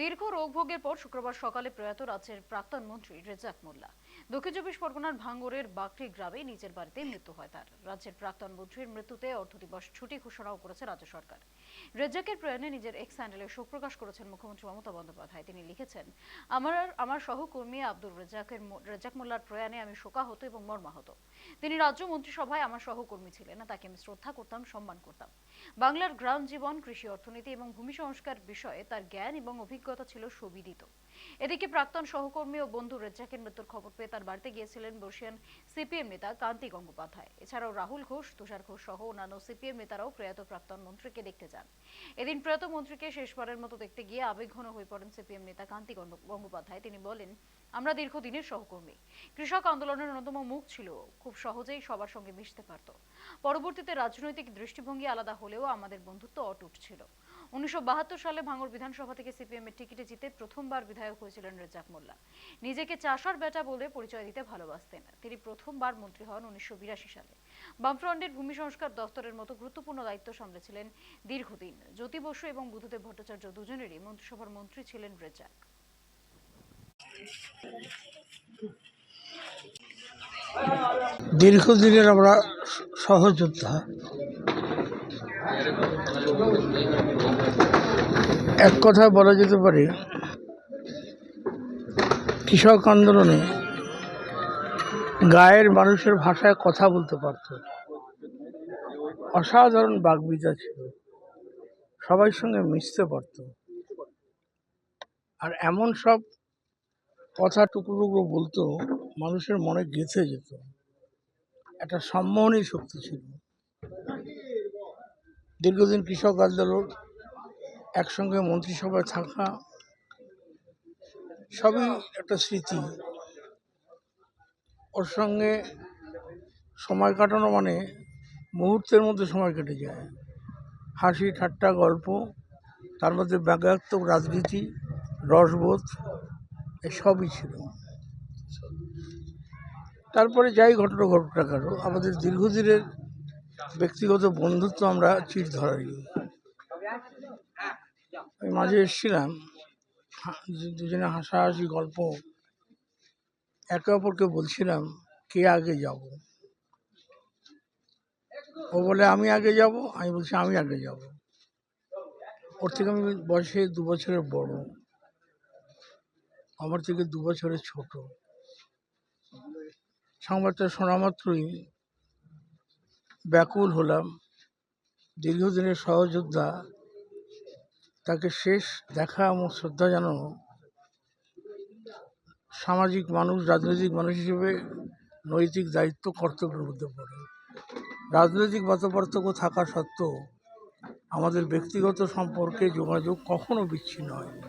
দীর্ঘ রোগভোগের পর শুক্রবার সকালে প্রয়াত রাজ্যের প্রাক্তন মন্ত্রী রেজাক মোল্লা দক্ষিণ চব্বিশ পরগনার ভাঙ্গরের বাকরি গ্রামে নিজের বাড়িতে মৃত্যু হয় তার। রাজ্যের প্রাক্তন মন্ত্রীর মৃত্যুতে অর্ধ দিবস ছুটি ঘোষণাও করেছে রাজ্য সরকার। রেজাকের প্রয়াণে নিজের এক্স হ্যান্ডেলে শোক প্রকাশ করেছেন মুখ্যমন্ত্রী মমতা বন্দ্যোপাধ্যায়। তিনি লিখেছেন, আমার আমার সহকর্মী আব্দুর রেজাকের রেজাক মোল্লার প্রয়াণে আমি শোকাহত এবং মর্মাহত। তিনি রাজ্য মন্ত্রিসভায় আমার সহকর্মী ছিলেন তাকে আমি শ্রদ্ধা করতাম, সম্মান করতাম। বাংলার গ্রাম জীবন, কৃষি অর্থনীতি এবং ভূমি সংস্কার বিষয়ে তার জ্ঞান এবং অভিজ্ঞতা ছিল সুবিদিত। এদিকে প্রাক্তন সহকর্মী ও বন্ধু রেজ্জাকের মৃত্যুর খবর পেয়ে তার বাড়িতে গিয়েছিলেন বর্ষিয়ান সিপিএম নেতা কান্তি গঙ্গোপাধ্যায়। এছাড়াও রাহুল ঘোষ, তুষার ঘোষ সহ অন্যান্য সিপিএম নেতারাও প্রয়াত প্রাক্তন মন্ত্রীকে দেখতে যান। এদিন প্রয়াত মন্ত্রীকে শেষবারের মতো দেখতে গিয়ে আবেগঘন হয়ে পড়েন সিপিএম নেতা কান্তি গঙ্গোপাধ্যায়। তিনি বলেন, আমরা দীর্ঘদিনের সহকর্মী। কৃষক আন্দোলনের অন্যতম মুখ ছিল। খুব সহজেই সবার সঙ্গে মিশতে পারত। পরবর্তীতে রাজনৈতিক দৃষ্টিভঙ্গি আলাদা হলেও আমাদের বন্ধুত্ব অটুট ছিল। উনিশশো বাহাত্তর সালে ভাঙড় বিধানসভা থেকে সিপিএম এর টিকিটে জিতে প্রথমবার বিধায়ক হয়েছিলেন রেজাক মোল্লা। নিজেকে চাষার বেটা বলে পরিচয় দিতে ভালোবাসতেন। তিনি প্রথমবার মন্ত্রী হন উনিশশো বিরাশি সালে। বামফ্রন্টের ভূমি সংস্কার দপ্তরের মতো গুরুত্বপূর্ণ দায়িত্ব সামলেছিলেন দীর্ঘদিন। জ্যোতি বসু এবং বুদ্ধদেব ভট্টাচার্য দুজনেরই মন্ত্রিসভার মন্ত্রী ছিলেন রেজাক। দীর্ঘদিনের আমরা সহযোদ্ধা। এক কথায় বলা যেতে পারে, কৃষক আন্দোলনে গায়ের মানুষের ভাষায় কথা বলতে পারত। অসাধারণ বাগবিতা ছিল। সবার সঙ্গে মিশতে পারত। আর এমন সব কথা টুকরো টুকরো বলতো, মানুষের মনে গেঁথে যেত। একটা সম্মোহনী শক্তি ছিল। দীর্ঘদিন কৃষক আন্দোলন একসঙ্গে মন্ত্রিসভায় থাকা সবই একটা স্মৃতি। ওর সঙ্গে সময় কাটানো মানে মুহূর্তের মধ্যে সময় কেটে যায়। হাসি, ঠাট্টা, গল্প, তার মধ্যে ব্যঙ্গাত্মক রাজনীতি, রসবোধ, এসবই ছিল। তারপরে যাই ঘটনা ঘটনা কেন, আমাদের দীর্ঘদিনের ব্যক্তিগত বন্ধুত্ব আমরা চির ধরাইনি আমি মাঝে এসেছিলাম দুজনে হাসাহাসি, গল্প। একে অপরকে বলছিলাম, কে আগে যাব? ও বলে, আমি আগে যাব? আমি বলছি, আমি আগে যাব। ওর থেকে আমি বয়সে দু বছরের বড়। আমার থেকে দু বছরের ছোট। সংবাদটা শোনা মাত্রই ব্যাকুল হলাম। দীর্ঘদিনের সহযোদ্ধা, তাকে শেষ দেখা এবং শ্রদ্ধা জানানো, সামাজিক মানুষ, রাজনৈতিক মানুষ হিসেবে নৈতিক দায়িত্ব কর্তব্যের মধ্যে পড়ে। রাজনৈতিক মতপার্থক্য থাকা সত্ত্বেও আমাদের ব্যক্তিগত সম্পর্কে যোগাযোগ কখনো বিচ্ছিন্ন হয়নি।